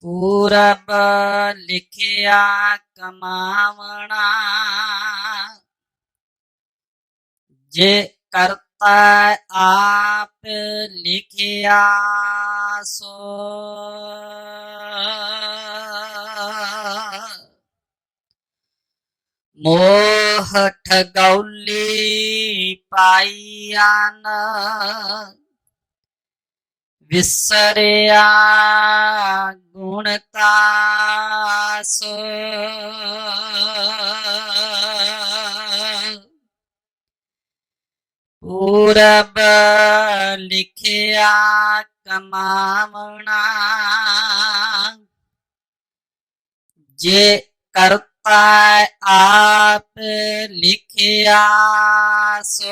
ਪੂਰਬ ਲਿਖਿਆ ਕਮਾਵਣਾ। ਜੇ ਕਰਤਾ ਆਪ ਲਿਖਿਆ ਸੋ ਮੋਹ ਠਗੌਲੀ ਪਾਈਆਨ। ਵਿਸਰਿਆ ਗੁਣ ਤਾਸ। ਪੂਰਬ ਲਿਖਿਆ ਕਮਾਵਣਾ। ਜੇ ਕਰਤਾ ਆਪ ਲਿਖਿਆ ਸੋ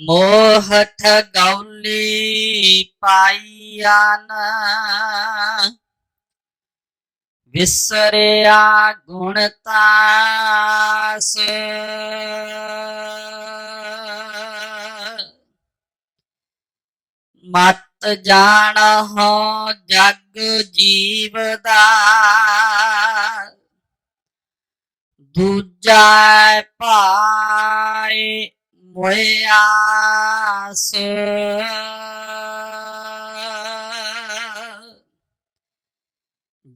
ਮੋਹ ਠਗੌਲੀ ਨਾ ਵਿਸਰਿਆ ਗੁਣ ਤਾਸ। ਮਤ ਜਾਣ ਹੋ ਜਗ ਜੀਵ ਦਾ। ਦੂਜਾ ਪਾਏ ਮੋਇਆਸ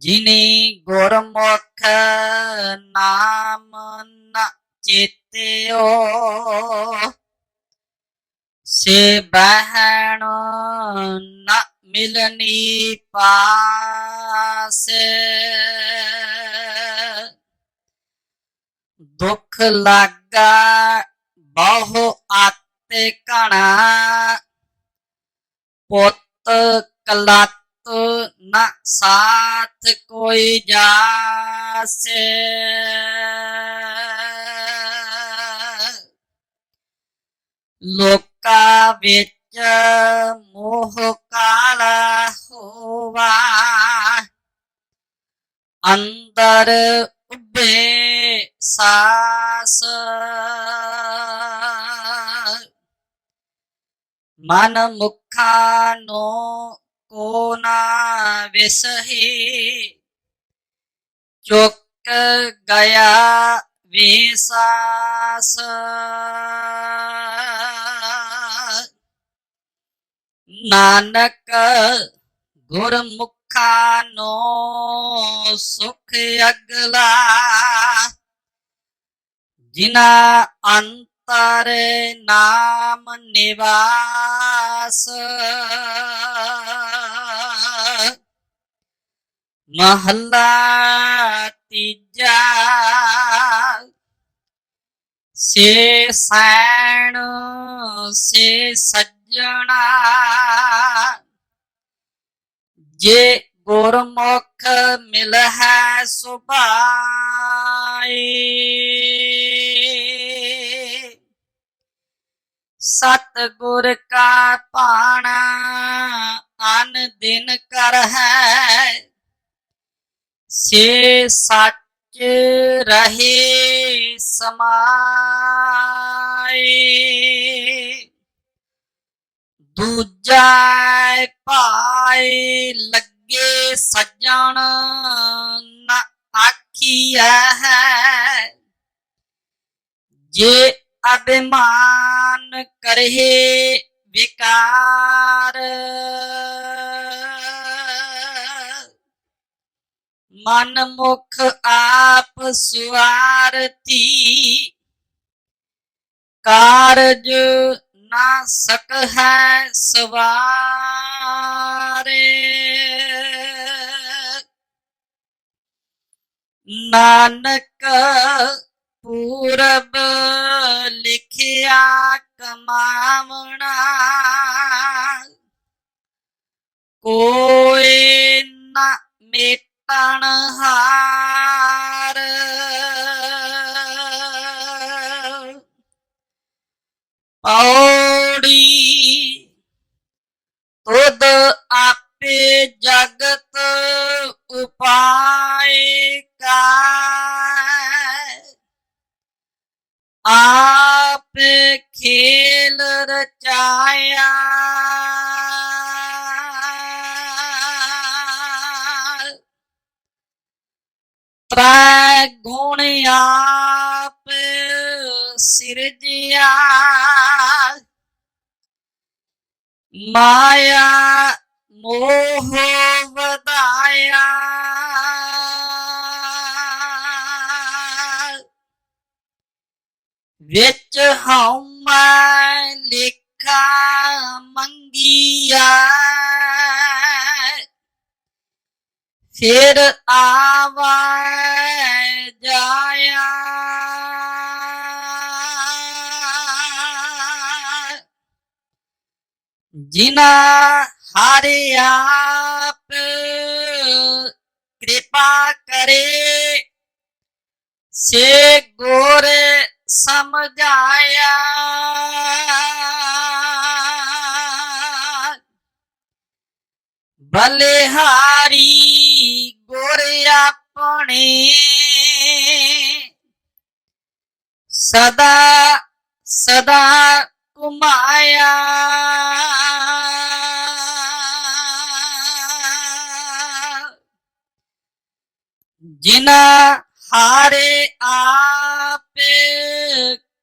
ਜਿਨੀ ਗੁਰਮੁਖ ਨਾਮ ਨ ਚੇਤਿਓ ਸੇ ਬਹਿਣ ਨ ਮਿਲਨੀ ਪਾਸੇ। ਦੁੱਖ ਲਾਗਾ ਬਹੁ ਆਤੇ ਘਣਾ। ਪੁੱਤ ਕਲਤ ਨ ਸਾਥ ਕੋਈ ਜਾਸੇ। ਲੋਕਾਂ ਵਿੱਚ ਮੋਹ ਕਾਲਾ ਹੋਵਾ। ਅੰਦਰ ਉੱਭੇ ਸਾਸ। ਮਨ ਮੁਖਾ ਨੋ ਕੋ ਨਾ ਵਿਸਹੀ, ਚੁੱਕ ਗਿਆ ਵਿਸਾਸ ਨਾਨਕ ਗੁਰਮੁਖਾ ਨੋ ਸੁਖ ਅਗਲਾ ਜਿਨਾ ਅੰਤਰ ਨਾਮ ਨਿਵਾਸ। ਮਹੱਲਾ ਤੀਜਾ। ਸੇ ਸੈਣ ਸੇ ਸੱਜਣਾ। ਜੇ ਗੁਰਮੁਖ ਮਿਲ ਹੈ ਸੁਭਾਈ। ਸਤ ਗੁਰ ਕਾ ਪਾਣਾ ਅਨ ਦਿਨ ਕਰ ਹੈ। ਸੇ ਸੱਚ ਰਹੇ ਸਮਾਈ ਦੂਜਾ ਪਾਏ ਲੱਗੇ ਸੱਜਣ ਨਾ ਆਖੀਐ ਹੈ। ਜੇ ਅਭਿਮਾਨ ਕਰਹਿ ਵਿਕਾਰ। ਮਨ ਮੁਖ ਆਪ ਸੁਆਰਤੀ ਕਾਰਜ ਨਾ ਸਕ ਹੈ ਸਵਾਰੇ। ਨਾਨਕ ਪੂਰਬ ਲਿਖਿਆ ਕਮਾਵਣਾ। ਕੋਈ ਨਾ ਮੇਤਣ ਹਾਰ। ਪੌੜੀ ਤੁਧ ਆਪੇ ਜਗ ਖੇਲ ਰਚਾਇਆ ਤ੍ਰੈ ਗੁਣ ਆਪ ਸਿਰਜਿਆ ਮਾਇਆ ਮੋਹ ਵਧਾਇਆ। ਵਿੱਚ ਹਉਮੈ ਲੇਖਾ ਮੰਗੀਆ ਫਿਰ ਆਵੈ ਜਾਇਆ ਜਿਨਾ ਹਰਿ ਆਪ ਕਿਰਪਾ ਕਰੇ ਸੇ ਗੁਰ ਸਮਝਾਇਆ ਬਲਿਹਾਰੀ ਗੁਰ ਆਪਣੇ। ਸਦਾ ਸਦਾ ਕੁਮਾਇਆ ਜਿਨਾ ਹਾਰੇ ਆਪ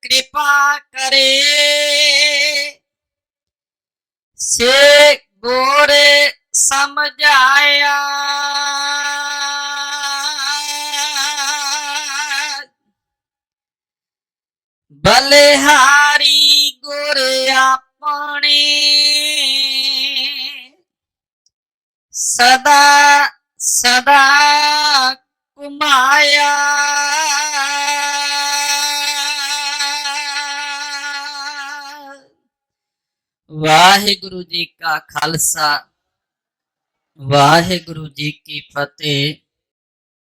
ਕਿਰਪਾ ਕਰੇ ਸੇ ਗੋਰੇ ਸਮਝਾਇਆ। ਬਲਿਹਾਰੀ ਗੁਰ ਆਪਣੇ ਸਦਾ ਸਦਾ ਕੁਮਾਇਆ ਵਾਹਿਗੁਰੂ ਜੀ ਕਾ ਖਾਲਸਾ। ਵਾਹਿਗੁਰੂ ਜੀ ਕੀ ਫਤਿਹ।